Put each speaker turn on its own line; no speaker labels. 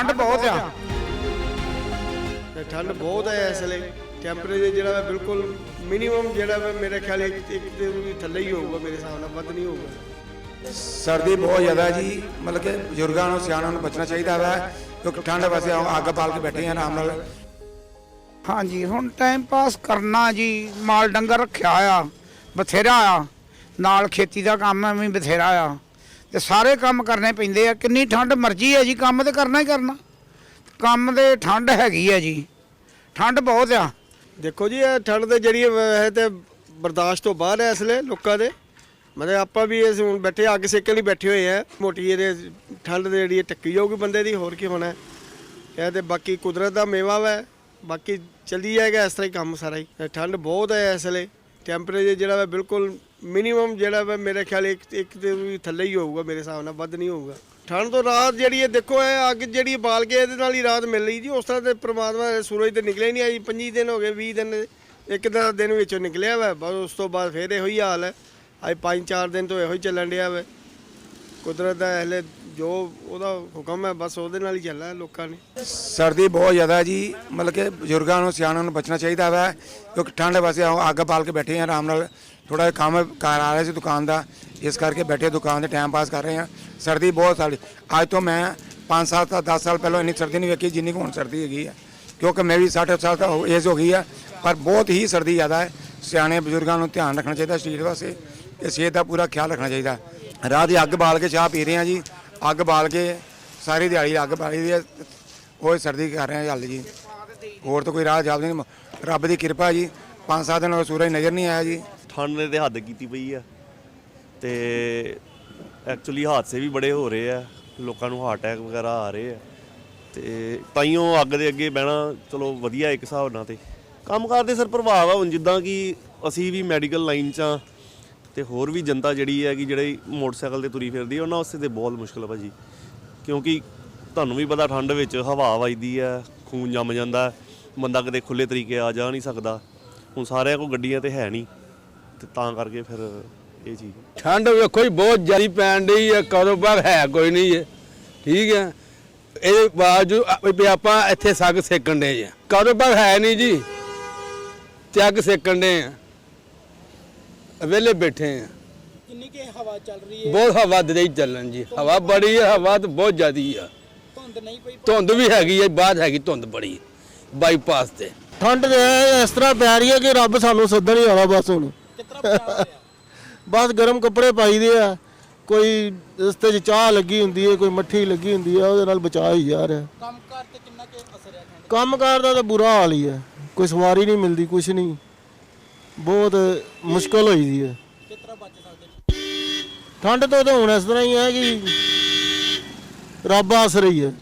ਠੰਡ ਬਹੁਤ ਆ।
ਤੇ ਠੰਡ ਬਹੁਤ ਹੈ ਇਸ ਵੇਲੇ। ਟੈਂਪਰੇਚਰ ਜਿਹੜਾ ਵਾ ਬਿਲਕੁਲ ਮਿਨੀਮਮ ਜਿਹੜਾ ਵਾ ਮੇਰੇ ਖਿਆਲ ਇੱਕ ਇੱਕ ਦੇ ਵੀ ਥੱਲੇ ਹੀ ਹੋਊਗਾ ਮੇਰੇ ਹਿਸਾਬ ਨਾਲ ਵੱਧ ਨਹੀਂ ਹੋਊਗਾ।
ਸਰਦੀ ਬਹੁਤ ਜ਼ਿਆਦਾ ਹੈ ਜੀ। ਮਤਲਬ ਕਿ ਬਜ਼ੁਰਗਾਂ ਨੂੰ ਸਿਆਣਿਆਂ ਨੂੰ ਬਚਣਾ ਚਾਹੀਦਾ ਹੈ ਕਿਉਂਕਿ ਠੰਡ ਵਸੇ ਅੱਗ ਬਾਲ ਕੇ ਬੈਠੇ ਆ ਆਰਾਮ ਨਾਲ।
ਹਾਂਜੀ ਹੁਣ ਟਾਈਮ ਪਾਸ ਕਰਨਾ ਜੀ। ਮਾਲ ਡੰਗਰ ਰੱਖਿਆ ਆ। ਬਥੇਰਾ ਆ। ਨਾਲ ਖੇਤੀ ਦਾ ਕੰਮ ਐਵੇਂ ਹੀ ਬਥੇਰਾ ਆ। ਤੇ ਸਾਰੇ ਕੰਮ ਕਰਨੇ ਪੈਂਦੇ ਆ। ਕਿੰਨੀ ਠੰਡ ਮਰਜ਼ੀ ਹੈ ਜੀ, ਕੰਮ ਤੇ ਕਰਨਾ ਹੀ ਕਰਨਾ। ਕੰਮ ਦੇ ਠੰਡ ਹੈਗੀ ਹੈ ਜੀ। ਠੰਡ ਬਹੁਤ ਆ।
ਦੇਖੋ ਜੀ, ਇਹ ਠੰਡ ਤੇ ਜਿਹੜੀ ਹੈ ਤੇ ਬਰਦਾਸ਼ਤ ਤੋਂ ਬਾਹਰ ਹੈ ਇਸ ਵੇਲੇ ਲੋਕਾਂ ਦੇ। ਮਤਲਬ ਆਪਾਂ ਵੀ ਇਸ ਹੁਣ ਬੈਠੇ, ਅੱਗ ਸੇਕਣ ਲਈ ਬੈਠੇ ਹੋਏ ਆ। ਮੋਟੀ ਇਹਦੇ ਠੰਡ ਦੇ ਜਿਹੜੀ ਇਹ ਟੱਕੀ ਜਾਊਗੀ ਬੰਦੇ ਦੀ, ਹੋਰ ਕੀ ਹੋਣਾ ਇਹ ਤੇ ਬਾਕੀ ਕੁਦਰਤ ਦਾ ਮੇਵਾ ਵਾ। ਬਾਕੀ ਚੱਲੀ ਜਾਏਗਾ ਇਸ ਤਰ੍ਹਾਂ ਹੀ ਕੰਮ ਸਾਰਾ ਹੀ। ਠੰਡ ਬਹੁਤ ਹੈ ਇਸ ਲਈ ਟੈਂਪਰੇਚਰ ਜਿਹੜਾ ਵਾ ਬਿਲਕੁਲ ਮਿਨੀਮਮ ਜਿਹੜਾ ਵਾ ਮੇਰੇ ਖਿਆਲ ਇੱਕ ਇੱਕ ਦੇ ਵੀ ਥੱਲੇ ਹੀ ਹੋਊਗਾ, ਮੇਰੇ ਹਿਸਾਬ ਨਾਲ ਵੱਧ ਨਹੀਂ ਹੋਊਗਾ। ਠੰਡ ਤੋਂ ਰਾਤ ਜਿਹੜੀ ਹੈ ਦੇਖੋ, ਇਹ ਅੱਗ ਜਿਹੜੀ ਬਾਲ ਕੇ ਇਹਦੇ ਨਾਲ ਹੀ ਰਾਤ ਮਿਲ ਰਹੀ ਜੀ। ਉਸ ਤਰ੍ਹਾਂ ਤੇ ਪ੍ਰਮਾਤਮਾ ਦੇ ਸੂਰਜ ਤੇ ਨਿਕਲੇ ਹੀ ਨਹੀਂ ਆਈ 25 ਦਿਨ ਹੋ ਗਏ 20 ਦਿਨ, ਇੱਕ ਦਾ ਦਿਨ ਵਿੱਚੋਂ ਨਿਕਲਿਆ ਵਾ। ਬਸ ਉਸ ਤੋਂ ਬਾਅਦ ਫੇਰ ਇਹੋ ਹੀ ਹਾਲ ਹੈ। ਅੱਜ 5-4 ਦਿਨ ਤੋਂ ਇਹੋ ਹੀ ਚੱਲਣ ਰਿਹਾ ਵਾ। ਕੁਦਰਤ ਦਾ ਹਲੇ ਜੋ ਉਹਦਾ ਹੁਕਮ ਹੈ, ਬਸ ਉਹਦੇ ਨਾਲ ਹੀ ਚੱਲਣਾ ਲੋਕਾਂ ਨੇ।
ਸਰਦੀ ਬਹੁਤ ਜ਼ਿਆਦਾ ਜੀ। ਮਤਲਬ ਕਿ ਬਜ਼ੁਰਗਾਂ ਨੂੰ, ਸਿਆਣਿਆਂ ਨੂੰ ਬਚਣਾ ਚਾਹੀਦਾ ਹੈ ਕਿਉਂਕਿ ਠੰਡ ਵਸੇ ਅੱਗ ਬਾਲ ਕੇ ਬੈਠੇ ਆ, ਆਰਾਮ ਨਾਲ ਥੋੜਾ ਜਿਹਾ ਕੰਮ ਕਰ ਆ ਰਿਹਾ ਸੀ ਦੁਕਾਨ ਦਾ। ਇਸ ਕਰਕੇ ਬੈਠੇ ਦੁਕਾਨ ਤੇ ਟਾਈਮ ਪਾਸ ਕਰ ਰਹੇ ਆ। ਸਰਦੀ ਬਹੁਤ ਸਾਲੀ ਅੱਜ ਤੋਂ ਮੈਂ 5 ਸਾਲ ਤੋਂ 10 ਸਾਲ ਪਹਿਲਾਂ ਇੰਨੀ ਸਰਦੀ ਨਹੀਂ ਵੇਖੀ ਜਿੰਨੀ ਕੁ ਹੁਣ ਸਰਦੀ ਹੈਗੀ ਆ। ਕਿਉਂਕਿ ਮੈਂ ਵੀ 60 ਸਾਲ ਦਾ ਏਜ ਹੋ ਗਈ ਆ। ਪਰ ਬਹੁਤ ਹੀ ਸਰਦੀ ਜ਼ਿਆਦਾ ਹੈ। ਸਿਆਣੇ ਬਜ਼ੁਰਗਾਂ ਨੂੰ ਧਿਆਨ ਰੱਖਣਾ ਚਾਹੀਦਾ ਸਰੀਰ ਵਾਸਤੇ। ਤੇ ਸਿਹਤ ਦਾ ਪੂਰਾ ਖਿਆਲ ਰੱਖਣਾ ਚਾਹੀਦਾ। ਰਾਹ ਦੀ ਅੱਗ ਬਾਲ ਕੇ ਚਾਹ ਪੀ ਰਹੇ ਆ ਜੀ। ਅੱਗ ਬਾਲ ਕੇ ਸਾਰੀ ਦਿਹਾੜੀ ਅੱਗ ਬਾਲੀ ਦੀ ਹੈ। ਉਹ ਸਰਦੀ ਕਰ ਰਹੇ ਆ ਜਲਦੀ ਜੀ। ਹੋਰ ਤਾਂ ਕੋਈ ਰਾਹ ਜਲਦੀ ਨਹੀਂ। ਰੱਬ ਦੀ ਕਿਰਪਾ ਜੀ। ਪੰਜ ਸੱਤ ਦਿਨ ਹੋ ਗਏ ਸੂਰਜ ਨਜ਼ਰ ਨਹੀਂ ਆਇਆ ਜੀ।
ਠੰਡ ਨੇ ਤੇ ਹੱਦ ਕੀਤੀ ਪਈ ਆ। ਤੇ ਐਕਚੁਅਲੀ ਹਾਦਸੇ ਵੀ ਬੜੇ ਹੋ ਰਹੇ ਆ। ਲੋਕਾਂ ਨੂੰ ਹਾਰਟ ਅਟੈਕ ਵਗੈਰਾ ਆ ਰਹੇ ਆ। ਤੇ ਤਾਈਓ ਅੱਗ ਦੇ ਅੱਗੇ ਬਹਿਣਾ ਚਲੋ ਵਧੀਆ ਇੱਕ ਹਿਸਾਬ ਨਾਲ ਤੇ। ਕੰਮ ਕਰਦੇ ਸਰ ਪ੍ਰਭਾਵ ਆ ਹੁਣ ਜਿੱਦਾਂ ਕਿ ਅਸੀਂ ਵੀ ਮੈਡੀਕਲ ਲਾਈਨ 'ਚ ਆ। ਤੇ ਹੋਰ ਵੀ ਜਨਤਾ ਜਿਹੜੀ ਹੈ ਕਿ ਜਿਹੜੇ ਮੋਟਰਸਾਈਕਲ ਤੇ ਤੁਰੀ ਫਿਰਦੀ ਆ ਉਹਨਾਂ ਵਾਸਤੇ ਤੇ ਬਹੁਤ ਮੁਸ਼ਕਲ ਆ ਭਾਜੀ। ਕਿਉਂਕਿ ਤੁਹਾਨੂੰ ਵੀ ਪਤਾ ਠੰਡ ਵਿੱਚ ਹਵਾ ਵੱਜਦੀ ਹੈ, ਖੂਨ ਜੰਮ ਜਾਂਦਾ ਬੰਦਾ ਕਿਤੇ ਖੁੱਲੇ ਤਰੀਕੇ ਆ ਜਾ ਨਹੀਂ ਸਕਦਾ। ਹੁਣ ਸਾਰਿਆਂ ਕੋਲ ਗੱਡੀਆਂ ਤੇ ਹੈ ਨਹੀਂ, ਤੇ ਤਾਂ ਕਰਕੇ ਫਿਰ ਇਹ ਚੀਜ਼
ਠੰਡ ਵੇਖੋ ਜੀ, ਬਹੁਤ ਜ਼ਿਆਦਾ ਪੈਣ ਡਈ ਹੈ ਕਾਰੋਬਾਰ ਹੈ ਕੋਈ ਨਹੀਂ ਹੈ ਠੀਕ ਹੈ। ਇਹਦੇ ਬਾਵਜੂਦ ਵੀ ਆਪਾਂ ਇੱਥੇ ਸੱਗ ਸੇਕਣ ਦੇ ਆ ਕਾਰੋਬਾਰ ਹੈ ਨਹੀਂ ਜੀ, ਤੇ ਅੱਗ ਸੇਕਣ ਦੇ ਆ ਵਿਹਲੇ ਬੈਠੇ ਆ।
ਕਿੰਨੀ ਕਿ ਹਵਾ ਚੱਲ ਰਹੀ ਹੈ?
ਬਹੁਤ ਹਵਾ ਦੇ ਰਹੀ ਚੱਲਣ ਜੀ। ਹਵਾ ਬੜੀ ਹੈ ਹਵਾ ਤਾਂ ਬਹੁਤ ਜ਼ਿਆਦੀ ਆ।
ਧੁੰਦ ਨਹੀਂ ਪਈ
ਧੁੰਦ ਵੀ ਹੈਗੀ ਹੈ ਬਾਹਰ ਹੈਗੀ ਧੁੰਦ ਬੜੀ ਬਾਈਪਾਸ ਤੇ।
ਠੰਡ ਦੇ ਇਸ ਤਰ੍ਹਾਂ ਪੈ ਰਹੀ ਹੈ ਕਿ ਰੱਬ ਸਾਨੂੰ ਸੱਦਣ ਹੀ ਆਵਾ ਬਸ ਹੁਣ।
ਕਿਤਨਾ ਬਚਾਅ ਹੋਇਆ?
ਬਸ ਗਰਮ ਕੱਪੜੇ ਪਾਈਦੇ ਆ। ਕੋਈ ਰਸਤੇ 'ਚ ਚਾਹ ਲੱਗੀ ਹੁੰਦੀ ਹੈ ਕੋਈ ਮੱਠੀ ਲੱਗੀ ਹੁੰਦੀ ਹੈ ਉਹਦੇ ਨਾਲ ਬਚਾ ਹੀ ਜਾ ਰਿਹਾ
ਕੰਮਕਾਰ ਤੇ ਕਿੰਨਾ ਕਿ ਅਸਰ ਹੈ ਠੰਡ
ਕੰਮਕਾਰ ਦਾ ਤਾਂ ਬੁਰਾ ਹਾਲ ਹੀ ਹੈ। ਕੋਈ ਸਵਾਰੀ ਨਹੀਂ ਮਿਲਦੀ ਕੁਛ ਨਹੀਂ। ਬਹੁਤ ਮੁਸ਼ਕਲ ਹੋਈ ਦੀ ਹੈ।
ਕਿਤਨਾ ਬਚ ਸਕਦੇ
ਠੰਡ ਤੋਂ ਤਾਂ ਹੁਣ ਇਸ ਤਰ੍ਹਾਂ ਹੀ ਹੈ ਕਿ ਰੱਬ ਆਸ ਰਹੀ ਹੈ।